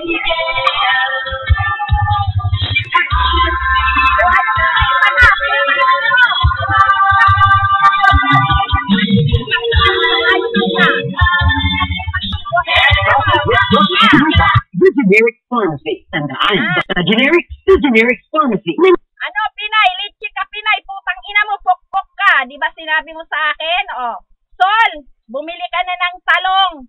Generic pharmacy. Tandaan, basta generic, the generic pharmacy. Ano, Pinay? Litchi ka, Pinay. Putang ina mo, pokpok ka. Di ba sinabi mo sa akin? Oh. Sol, bumili ka na ng talong.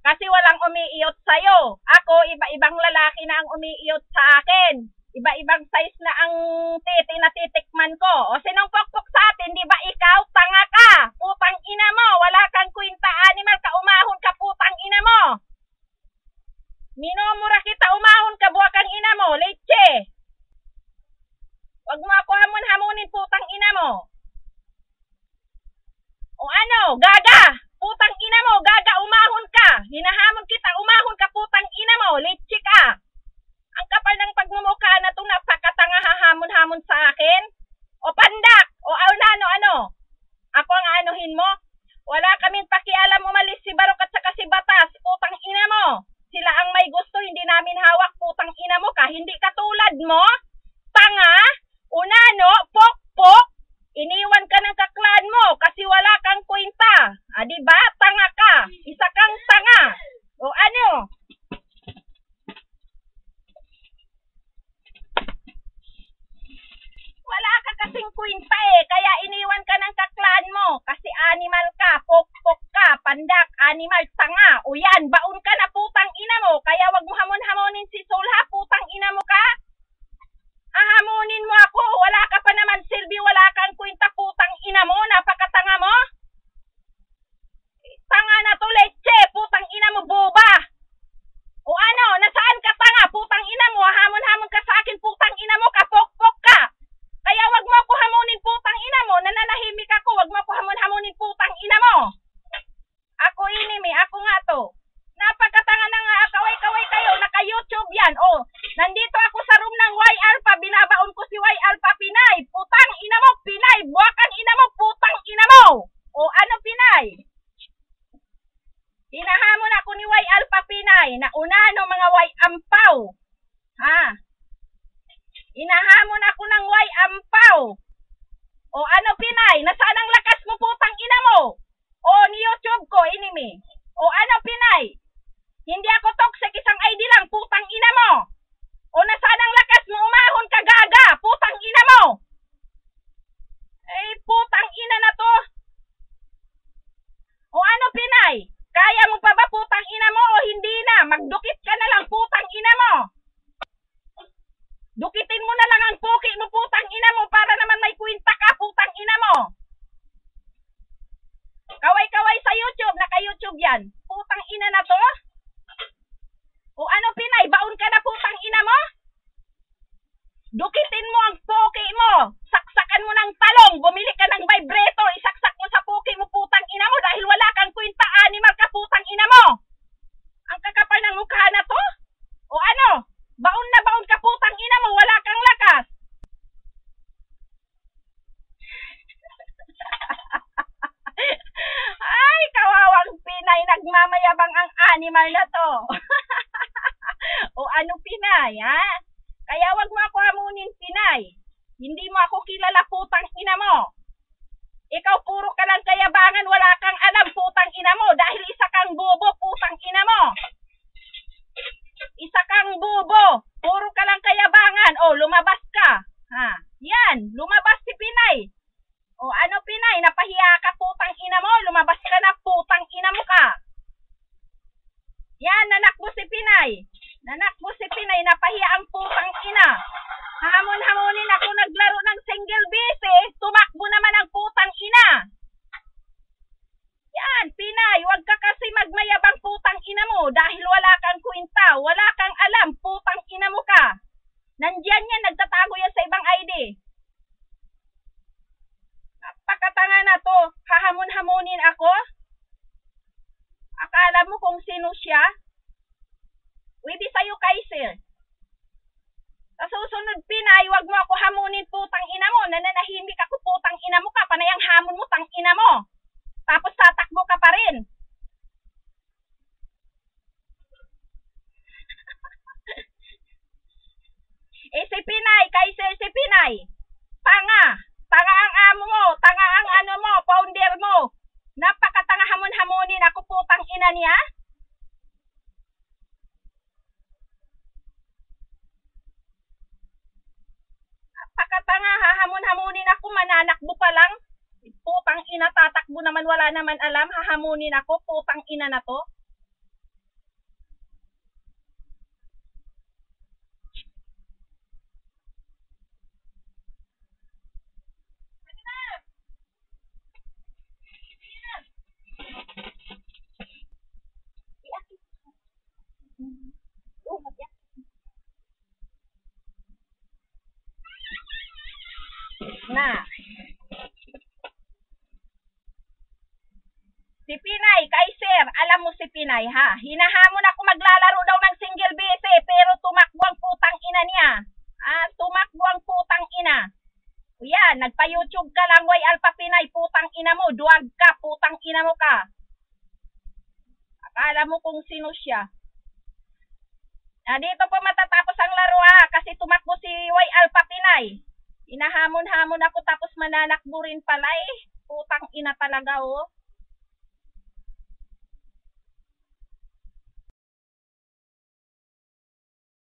Kasi walang umiiyot sa'yo. Ako, iba-ibang lalaki na ang umiiyot sa akin. Iba-ibang size na ang titi na titikman ko. O sinong pokpok sa atin? Di ba ikaw? Tanga ka. Putang ina mo. Wala kang kwinta animal ka. Umahon ka, putang ina mo. Minumura kita, umahon ka, buwak ang ina mo. Leche. Huwag mo ako hamon-hamonin, putang ina mo. O ano, gaga! Putang ina mo, gaga, umahon! Hinahamon kita, umahon ka, putang ina mo, litchi ka! Ang kapal ng pagmumukha na itong napakatanga hahamon-hamon sa akin. O pandak! O ano, ano? Ako ang anuhin mo? Wala kaming pakialam umalis si Barok at saka si Batas, putang ina mo! Sila ang may gusto, hindi namin hawak, putang ina mo ka, hindi katulad mo? Tanga! Unano, pok-pok, iniwan ka ng kaklan mo kasi wala kang kwenta. Ah, di ba? Tanga ka. Isa kang tanga. O ano? Wala ka kasing kwenta eh, kaya iniwan ka ng kaklan mo kasi animal ka, pok-pok ka, pandak, animal, tanga. O yan, baon ka na putang ina mo, kaya wag mo hamon-hamonin si Sulha, putang ina mo ka. Ahamunin mo ako, wala ka pa naman silbi, wala kang kwenta putang ina mo, napakatanga mo. Tanga na to, leche, putang ina mo, boba. O ano, nasaan ka tanga, putang ina mo, hamon-hamon ka sa akin, putang ina mo, kapok-pok ka. Kaya wag mo ako hamunin, putang ina mo, nananahimik ako, wag mo ako hamon-hamunin, putang ina mo. Ako inimi, ako nga to. Napakatanga na nga, kaway-kaway kayo, naka-YouTube yan. Oh, nandito ako sa room ng Y Alpha, binabaon ko si Y Alpha Pinay. Putang ina mo, Pinay, buwakang ina mo, putang ina mo. O ano, Pinay? Hinahamon ako ni Y Alpha Pinay, na una no mga Y Ampaw. Ha? Hinahamon ako ng Y Ampaw. O ano, Pinay, nasaan ang lakas mo, putang ina mo? O ni YouTube ko, inimi. O ano, Pinay? Hindi ako toxic, isang ID lang, putang ina mo. O nasaan ang lakas mo, umahon ka gaga, putang ina mo. Eh, putang ina na to. O ano, Pinay? Kaya mo pa ba putang ina mo o hindi na? Magdukit ka na lang, putang ina mo. Dukitin mo na lang ang puki mo, putang ina mo, para naman may kwinta ka, putang ina mo. Kaway-kaway sa YouTube, naka-YouTube yan. Putang ina na to? O ano, Pinay, baon ka na putang ina mo? Dukitin mo ang puki mo. Saksakan mo ng talong. Bumili ka ng vibrator. Isaksak mo sa puki mo, putang ina mo, dahil wala kang kwinta, animal ka, putang ina mo. Ang kakapal ng mukha na to? O ano? Baon na baon ka, putang ina mo, wala kang lakas. Ay, kawawang Pinay, animal na to. o ano Pinay, ha? Kaya wag mo ako hamunin Pinay. Hindi mo ako kilala putang ina mo. Ikaw puro ka lang kayabangan, wala kang alam putang ina mo dahil isa kang bobo putang ina mo. Isa kang bobo, puro ka lang kayabangan. O, lumabas ka. Ha? Yan, lumabas si Pinay. O ano Pinay, napahiya ka putang ina mo, lumabas ka na putang ina mo ka. Yan, nanak mo si Pinay. Nanak mo si Pinay, napahiya ang putang ina. Hamon-hamonin ako naglaro ng single base, tumakbo naman ang putang ina. Yan, Pinay, huwag ka kasi magmayabang putang ina mo dahil wala kang kwenta, wala kang alam, putang ina mo ka. Nandiyan yan, nagtatago yan sa ibang ID. Napakatanga na to, hahamon-hamonin ako? Akala mo kung sino siya? Pwede sa'yo, Kaiser. Sa susunod, Pinay, wag mo ako hamunin putang ina mo. Nananahimik ako putang ina mo ka. Panayang hamon mo, tang mo. Tapos tatakbo ka pa rin. Pinay. Tanga. Tanga ang amo mo. Tanga ang ano mo, founder mo. Napakatanga hamon-hamonin ako putang ina niya. Napakatanga hahamon-hamonin ako mananakbo pa lang. Putang ina tatakbo naman wala naman alam hahamunin ako putang ina na to. Na. Si Pinay, kay Sir, alam mo si Pinay ha. Hinahamon ako maglalaro daw ng single base pero tumakbo ang putang ina niya. Ah, tumakbo ang putang ina. Yan, nagpa-YouTube ka lang, way Alpha Pinay, putang ina mo, duwag ka, putang ina mo ka. Akala mo kung sino siya. Ah, dito po matatapos ang laro ha, kasi tumakbo si Y Alpha Pinay. Inahamon-hamon ako tapos mananakbo rin pala eh. Putang ina talaga oh.